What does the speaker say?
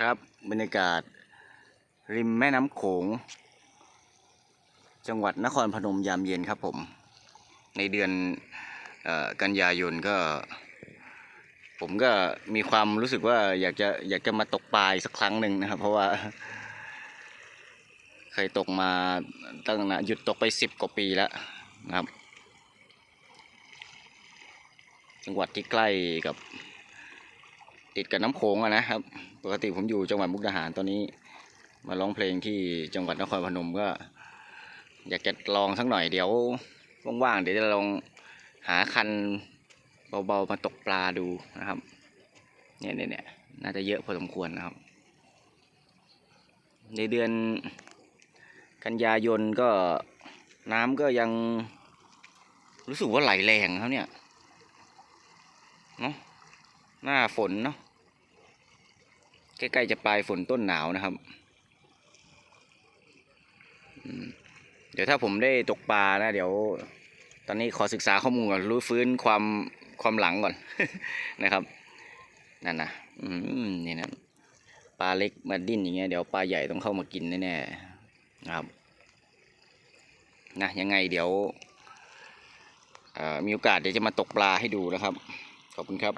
ครับบรรยากาศ ริมแม่น้ำโขง จังหวัดนครพนมยามเย็นครับผม ในเดือนออกันยายนก็ ผมก็มีความรู้สึกว่าอยากจะอยากจะมาตกปลาอีกสักครั้งหนึ่งนะครับ เพราะว่า เคยตกมาตั้งนะหยุดตกไปสิบกว่าปีแล้วนะครับ จังหวัดที่ใกล้กับ ติดกับน้ำโขงอะนะครับ ปกติผมอยู่จังหวัดมุกดาหารตอนนี้ มาร้องเพลงที่จังหวัดนครพนมก็ อยากจะลองสักหน่อยเดี๋ยวว่างๆเดี๋ยวจะลองหาคันเบาๆมาตกปลาดูนะครับ เนี่ยเนี่ยเนี่ยน่าจะเยอะพอสมควรนะครับ ในเดือนกันยายนก็น้ำก็ยังรู้สึกว่าไหลแรงครับเนี่ยเนาะ หน้าฝนเนาะใกล้ๆจะปลายฝนต้นหนาวนะครับเดี๋ยวถ้าผมได้ตกปลานะ เดี๋ยว ตอนนี้ขอศึกษาข้อมูลก่อนรู้ฟื้นความความหลังก่อนนะครับนั่นนะอืมนี่นะปลาเล็กมาดิ้นอย่างเงี้ยเดี๋ยวปลาใหญ่ต้องเข้ามากินแน่ๆนะครับนะยังไงเดี๋ยวมีโอกาสเดี๋ยวจะมาตกปลาให้ดูนะครับ ขอบคุณครับ